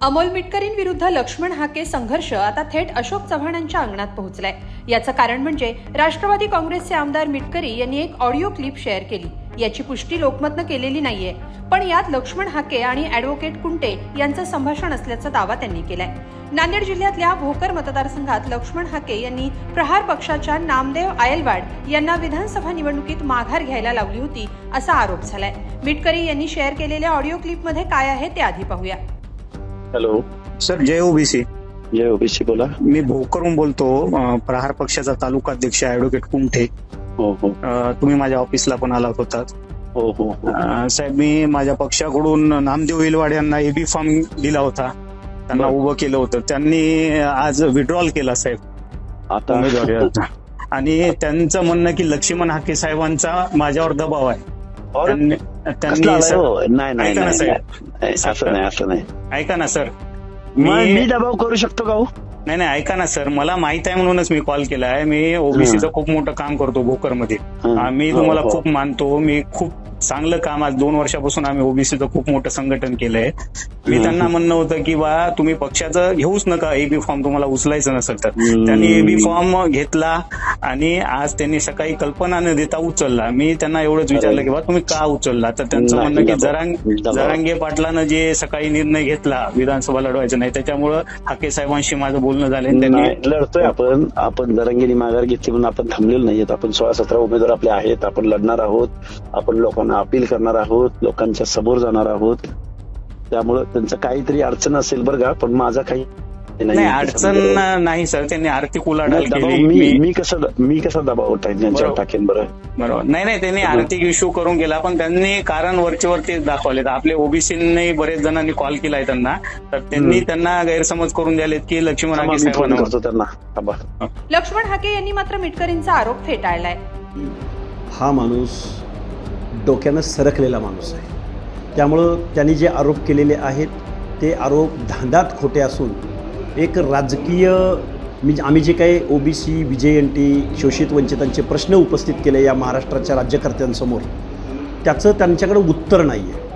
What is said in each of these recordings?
अमोल मिटकरींविरुद्ध लक्ष्मण हाके संघर्ष आता थेट अशोक चव्हाणांच्या अंगणात पोहोचलाय. याचं कारण म्हणजे राष्ट्रवादी काँग्रेसचे आमदार मिटकरी यांनी एक ऑडिओ क्लिप शेअर केली. याची पुष्टी लोकमतनं केलेली नाहीये. पण यात लक्ष्मण हाके आणि ॲडव्होकेट कुंटे यांचं संभाषण असल्याचा दावा त्यांनी केलाय. नांदेड जिल्ह्यातल्या भोकर मतदारसंघात लक्ष्मण हाके यांनी प्रहार पक्षाच्या नामदेव आयलवाड यांना विधानसभा निवडणुकीत माघार घ्यायला लावली होती असा आरोप झालाय. मिटकरी यांनी शेअर केलेल्या ऑडिओ क्लिपमध्ये काय आहे ते आधी पाहूया. हॅलो. सर जय ओबीसी. जय ओबीसी बोला. मी भोकरून बोलतो प्रहार पक्षाचा तालुका अध्यक्ष ॲडव्होकेट कुंठे हो हो. तुम्ही माझ्या ऑफिसला पण आलात होतात हो हो हो. साहेब मी माझ्या पक्षाकडून नामदेव इलवाड यांना एबी फॉर्म दिला होता. त्यांना. उभं केलं होतं. त्यांनी आज विड्रॉल केला साहेब. आता. आणि त्यांचं म्हणणं की लक्ष्मण हाके साहेबांचा माझ्यावर दबाव आहे. त्यांनी हो? नाही नाही असं नाही असं नाही. ऐका. ना सर. मी मी दबाव करू शकतो का हो? नाही नाही ऐका ना सर. मला माहीत आहे म्हणूनच मी कॉल केला आहे मी ओबीसीचं खूप मोठं काम करतो भोकरमध्ये. आम्ही हो, तुम्हाला. खूप मानतो. मी खूप चांगलं काम आज दोन वर्षापासून आम्ही ओबीसीचं खूप मोठं संघटन केलंय. मी. त्यांना म्हणणं होतं की बा तुम्ही पक्षाचं घेऊच नका. एबी फॉर्म तुम्हाला उचलायचं नसेल तर. त्यांनी एबी फॉर्म घेतला आणि आज त्यांनी सकाळी कल्पना न देता उचलला. मी त्यांना एवढंच विचारलं की बा तुम्ही का उचलला? तर त्यांचं म्हणणं की जरांग. जरांगे पाटलानं जे सकाळी निर्णय घेतला विधानसभा लढवायचं नाही त्याच्यामुळं हाके साहेबांशी माझं बोलणं झालं त्यांनी लढतोय आपण. आपण जरंगीने माघार घेतली म्हणून आपण थांबलेलो नाहीयेत. आपण सोळा सतरा उमेदवार आपले आहेत. आपण लढणार आहोत. आपण लोकांना अपील करणार आहोत लोकांच्या समोर जाणार आहोत. त्यामुळं त्यांचं काहीतरी अडचण असेल बरं का पण माझा काही नाही. अडचण नाही सर त्यांनी आर्थिक उलाढाल केली. मी कसं मी कसा दबाव. टाकेन बरं? बरोबर. नाही नाही त्यांनी आर्थिक इश्यू करून गेला पण त्यांनी कारण वरचे वरती दाखवले आपले ओबीसीने बरेच जणांनी कॉल केलाय त्यांना. तर त्यांनी. त्यांना गैरसमज करून द्यालेत की लक्ष्मण हाके साहेबांना लक्ष्मण हाके यांनी मात्र मिटकरींचा आरोप फेटाळलाय. हा माणूस डोक्यानं सरकलेला माणूस आहे. त्यामुळं त्यांनी जे आरोप केलेले आहेत ते आरोप धांदात खोटे असून एक राजकीय मी आम्ही जे काही ओ बी सी विजयंटी एन टी शोषित वंचितांचे प्रश्न उपस्थित केले या महाराष्ट्राच्या राज्यकर्त्यांसमोर त्याचं त्यांच्याकडं उत्तर नाही आहे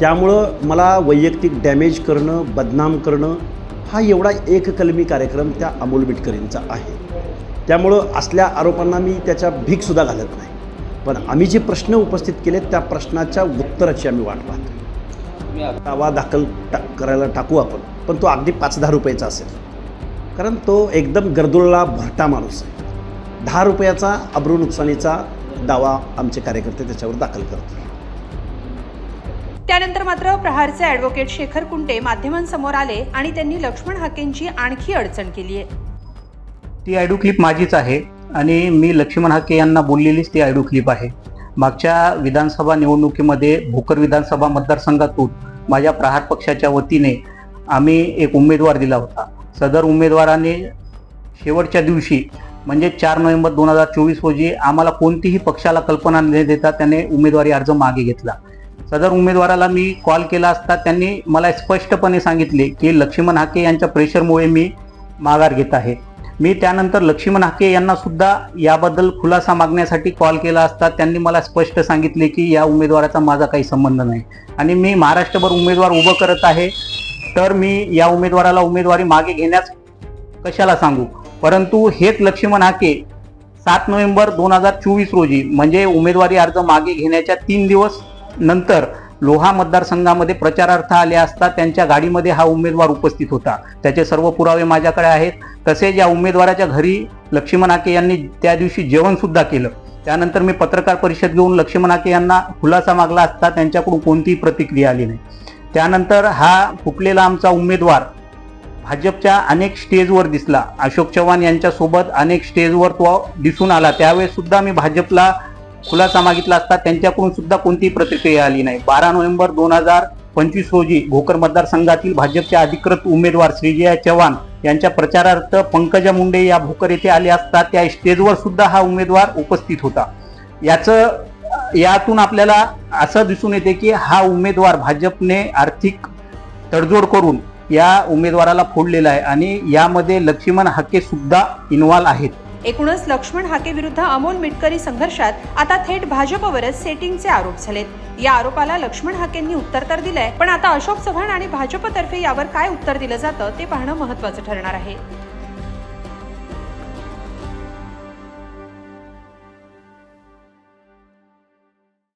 त्यामुळं मला वैयक्तिक डॅमेज करणं बदनाम करणं हा एवढा एककलमी कार्यक्रम त्या अमोल बिटकरींचा आहे. त्यामुळं असल्या आरोपांना मी त्याच्या भीकसुद्धा घालत नाही. पण आम्ही जे प्रश्न उपस्थित केले त्या प्रश्नाच्या उत्तराची आम्ही वाट पाहतो. दावा दाखल टा करायला टाकू आपण पण तो अगदी पाच दहा रुपयाचा असेल. कारण तो एकदम गर्दुळला भरटा माणूस आहे. दहा रुपयाचा अब्रू नुकसानीचा दावा आमचे कार्यकर्ते त्याच्यावर दाखल करतात. त्यानंतर मात्र प्रहारचे अॅडव्होकेट शेखर कुंटे माध्यमांसमोर आले आणि त्यांनी लक्ष्मण हाकेंची आणखी अडचण केली आहे. ती ऑडिओ क्लिप माझीच आहे. आणि मी लक्ष्मण हाके यांना बोललेलीच ती ऑडिओ क्लिप आहे. मागच्या विधानसभा निवडणुकीमध्ये भोकर विधानसभा मतदारसंघातून माझ्या प्रहार पक्षाच्या वतीने आम्ही एक उमेदवार दिला होता. सदर उमेदवाराने शेवटच्या दिवशी म्हणजे चार नोव्हेंबर दोन हजार चोवीस रोजी आम्हाला कोणतीही पक्षाला कल्पना न देता त्याने उमेदवारी अर्ज मागे घेतला. सदर उमेदवाराला मी कॉल केला असता त्यांनी मला स्पष्टपणे सांगितले की लक्ष्मण हाके यांच्या प्रेशरमुळे मी माघार घेत आहे. मी त्यानंतर लक्ष्मण हाके यांना सुद्धा याबद्दल खुलासा मागण्यासाठी कॉल केला असता. त्यांनी मला स्पष्ट सांगितले की या उमेदवाराचा माझा काही संबंध नाही. आणि मी महाराष्ट्रभर उमेदवार उभं करत आहे. तर मी या उमेदवाराला उमेदवारी मागे घेण्यास कशाला सांगू? परंतु हेच लक्ष्मण हाके सात नोव्हेंबर दोन हजार चोवीस रोजी म्हणजे उमेदवारी अर्ज मागे घेण्याच्या तीन दिवस नंतर लोहा मतदारसंघामध्ये प्रचारार्थ आले असता त्यांच्या गाडीमध्ये हा उमेदवार उपस्थित होता. त्याचे सर्व पुरावे माझ्याकडे आहेत. तसेच या उमेदवाराच्या घरी लक्ष्मण हाके यांनी त्या दिवशी जेवणसुद्धा केलं. त्यानंतर मी पत्रकार परिषद घेऊन लक्ष्मण हाके यांना खुलासा मागला असता त्यांच्याकडून कोणतीही प्रतिक्रिया आली नाही. त्यानंतर हा फुटलेला आमचा उमेदवार भाजपच्या अनेक स्टेजवर दिसला. अशोक चव्हाण यांच्यासोबत अनेक स्टेजवर तो दिसून आला. त्यावेळेस सुद्धा मी भाजपला खुलासा मागितला असता त्यांच्याकडून सुद्धा कोणतीही प्रतिक्रिया आली नाही. बारा नोव्हेंबर दोन हजार पंचवीस रोजी भोकर मतदारसंघातील भाजपचे अधिकृत उमेदवार श्रीजया चव्हाण यांच्या प्रचारार्थ पंकजा मुंडे या भोकर येथे आले असता त्या स्टेजवर सुद्धा हा उमेदवार उपस्थित होता. याचं यातून आपल्याला असं दिसून येते की हा उमेदवार भाजपने आर्थिक तडजोड करून या उमेदवाराला फोडलेला आहे आणि यामध्ये लक्ष्मण हाके सुद्धा इन्व्हॉल्व आहेत. एकूणच लक्ष्मण हाके विरुद्ध अमोल मिटकरी संघर्षात आता थेट भाजपवरच सेटिंगचे आरोप झालेत. या आरोपाला लक्ष्मण हाकेंनी उत्तर तर दिलंय पण आता अशोक चव्हाण आणि भाजपतर्फे यावर काय उत्तर दिलं जातं ते पाहणं महत्वाचं ठरणार आहे.